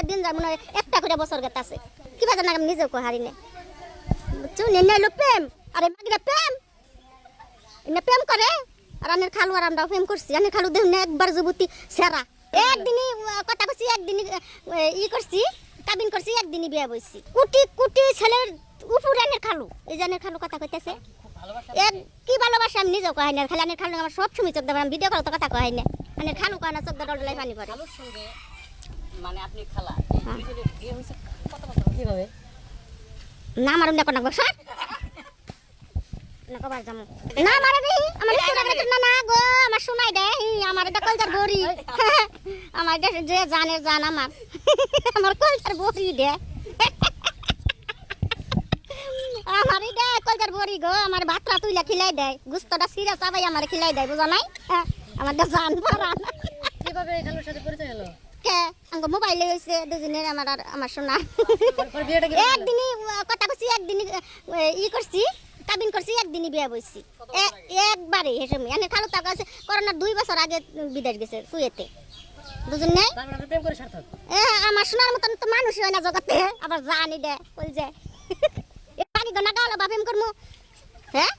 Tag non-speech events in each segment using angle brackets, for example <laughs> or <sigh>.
করে দিন যায় মনে হয় একটা করে বছর গেতে আছে। কি বাজার না আমি নিজেও হারি নে। বুঝছ? নে নে প্রেম, আরে মাগিরা প্রেম। এনে প্রেম করে, আর আনের খালু আর আমরা প্রেম করছি। আনের খালু দেখুন একবার যুবতী সেরা। একদিনই কথা করছি একদিনই ই করছি, কাবিন করছি, একদিনই বিয়ে বইছি। কুটি কুটি ছেলের উপর আনের খালু। এই যে আনের খালু কথা কইতেছে। এক, কি ভালোবাসা আমি নিজেও কহাই না। খালি আনের খালু আমার সব সময় চোখ দেবে আমি ভিডিও কল তো কথা কহাই না। আনের খালু কয় না চোখ দেওয়া লাই পানি সঙ্গে মানে আপনি খালা। বিয়ে হয়েছে কত বছর কীভাবে? না মারুম না কোনা বসা না কবার যামু না মারে রে আমার না না গো আমার শোনাই দে আমার এটা কলচার বড়ি। <laughs> আমার যে জানে জান আমার। আমার কলচার বড়ি দে। আমার এটা কলচার বড়ি গো আমার ভাতটা তুইলা খিলাই দেয়। গুস্তটা সিরা চাবাই আমার খিলাই দেয় বুঝা নাই? হ্যাঁ, আমার জান পারা না কীভাবে এই খালুর সাথে পরিচয় হলো কে আঙ্গ মোবাইলে হয়েছে দুজনের আমার আর আমার শোনা একদিনই কথা করছি একদিনই ই করছি কাবিন করছি একদিনই বিয়ে বইছি। এ- একবারে হেসে এনে খালো টাকা আছে করোনার দুই বছর আগে বিদেশ গেছে কুয়েতে। বুঝুন নাই? সার্থক? এ আমার শোনার মতন তো মানুষ হয় না জগতে। আবার জানি দে কই যে। বাকি গনা গাওলা বাপেম করমু। হ্যাঁ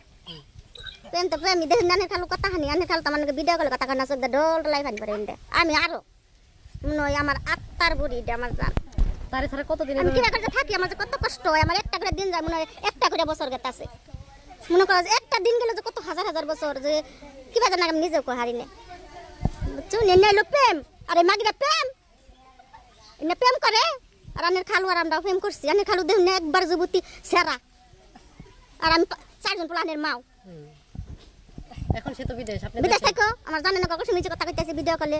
প্রেম তো প্রেমী দেখুন নানের খালু কথা হানি আনের খালু তো আমার ভিডিও কলে কথা কানা চোদ্দ ডোল লাই ফানি পারে দে। আমি আরও। নয় আমার আত্মার বুড়ি দে আমার জান। তারে ছাড়া কতদিন আমি কিনা করে থাকি আমার যে কত কষ্ট হয় আমার একটা করে দিন যায় মনে হয় একটা করে বছর আছে। মনে করো একটা দিন গেলে যে কত হাজার হাজার বছর যে কি বাজার না আমি নিজেও কো হারি নে বুঝছ? নে নে হলো প্রেম। আরে মাগিরা প্রেম। এনে প্রেম করে। আর আনের খালু আর আমরা প্রেম করছি। আনের খালু দেখুন একবার যুবতী সেরা। আর আমি চারজন পোলানের মাও। এখন সে তো বিদেশ আপনি বিদেশ থাকো। আমার জানে না কখন মিছে কথা কইতেছে ভিডিও কলে